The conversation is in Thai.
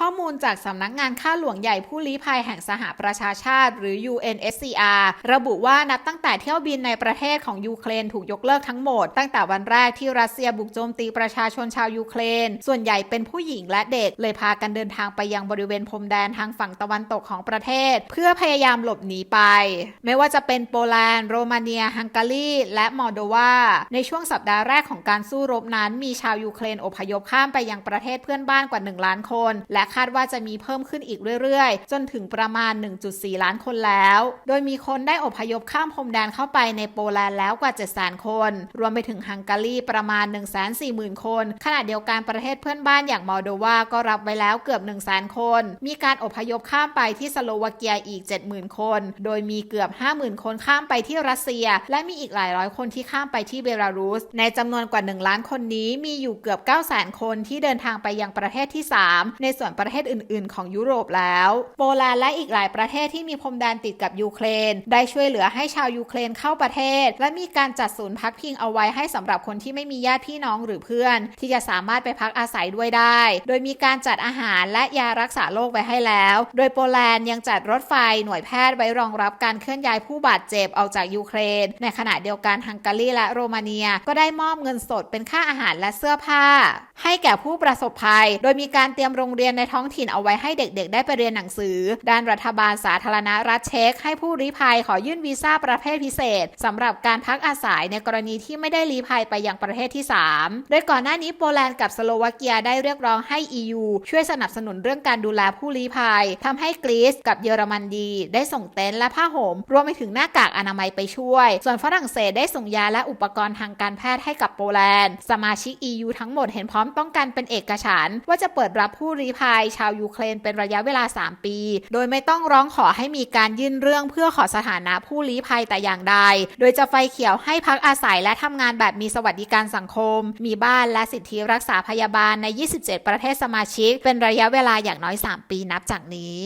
ข้อมูลจากสำนักงานข้าหลวงใหญ่ผู้ลี้ภัยแห่งสหประชาชาติ หรือ UNSCR ระบุว่านับตั้งแต่เที่ยวบินในประเทศของยูเครนถูกยกเลิกทั้งหมด ตั้งแต่วันแรกที่รัสเซียบุกโจมตีประชาชนชาวยูเครน ส่วนใหญ่เป็นผู้หญิงและเด็ก เลยพากันเดินทางไปยังบริเวณพรมแดนทางฝั่งตะวันตกของประเทศ เพื่อพยายามหลบหนีไป ไม่ว่าจะเป็นโปแลนด์ โรมาเนีย ฮังการี และมอลโดวา ในช่วงสัปดาห์แรกของการสู้รบนั้น มีชาวยูเครนอพยพข้ามไปยังประเทศเพื่อนบ้านกว่า 1 ล้านคน และคาดว่าจะมีเพิ่มขึ้นอีกเรื่อยๆ จนถึงประมาณ 1.4 ล้านคนแล้ว โดยมีคนได้อพยพข้ามพรมแดนเข้าไปในโปแลนด์แล้วกว่า700,000คน รวมไปถึงฮังการีประมาณ 140,000 คน ขณะเดียวกันประเทศเพื่อนบ้านอย่างมอลโดวาก็รับไว้แล้วเกือบ 100,000 คน มีการอพยพข้ามไปที่สโลวาเกียอีก 70,000 คน โดยมีเกือบ 50,000 คนข้ามไปที่รัสเซีย และมีอีกหลายร้อยคนที่ข้ามไปที่เบลารุส ในจำนวนกว่า 1 ล้านคนนี้มีอยู่เกือบ 900,000 คนที่เดินทางไปยังประเทศที่ 3 ในส่วนประเทศอื่น ๆ ของยุโรปแล้ว โปแลนด์และอีกหลายประเทศที่มีพรมแดนติดกับยูเครน ได้ช่วยเหลือให้ชาวยูเครนเข้าประเทศ และมีการจัดศูนย์พักพิงเอาไว้ให้สำหรับคนที่ไม่มีญาติพี่น้องหรือเพื่อน ที่จะสามารถไปพักอาศัยด้วยได้ โดยมีการจัดอาหารและยารักษาโรคไว้ให้แล้ว โดยโปแลนด์ยังจัดรถไฟหน่วยแพทย์ไว้รองรับการเคลื่อนย้ายผู้บาดเจ็บออกจากยูเครน ในขณะเดียวกันฮังการีและโรมาเนียก็ได้มอบเงินสดเป็นค่าอาหารและเสื้อผ้า ให้แก่ผู้ประสบภัย โดยมีการเตรียมโรงเรียนในท้องถิ่นเอาไว้ให้เด็กๆ ได้ไปเรียนหนังสือ ด้านรัฐบาลสาธารณรัฐเช็กให้ผู้ลี้ภัยขอยื่นวีซ่าประเภทพิเศษสำหรับการพักอาศัยในกรณีที่ไม่ได้ลี้ภัยไปยังประเทศที่ 3 โดยก่อนหน้านี้โปแลนด์กับสโลวาเกียได้เรียกร้องให้ EU ช่วยสนับสนุนเรื่องการดูแลผู้ลี้ภัยทำให้กรีซกับเยอรมนีได้ส่งเต็นท์และผ้าห่มรวมไปถึงหน้ากากอนามัยไปช่วย ส่วนฝรั่งเศสได้ส่งยาและอุปกรณ์ทางการแพทย์ให้กับโปแลนด์ สมาชิก EU ทั้งหมดเห็นพร้อมต้องการเป็นเอกฉันท์ว่าจะเปิดรับผู้ลี้ภัยชาวยูเครนเป็นระยะเวลา 3 ปี โดยไม่ต้องร้องขอให้มีการยื่นเรื่องเพื่อขอสถานะผู้ลี้ภัยแต่อย่างใด โดยจะไฟเขียวให้พักอาศัยและทำงานแบบมีสวัสดิการสังคม มีบ้านและสิทธิรักษาพยาบาลใน 27 ประเทศสมาชิก เป็นระยะเวลาอย่างน้อย 3 ปีนับจากนี้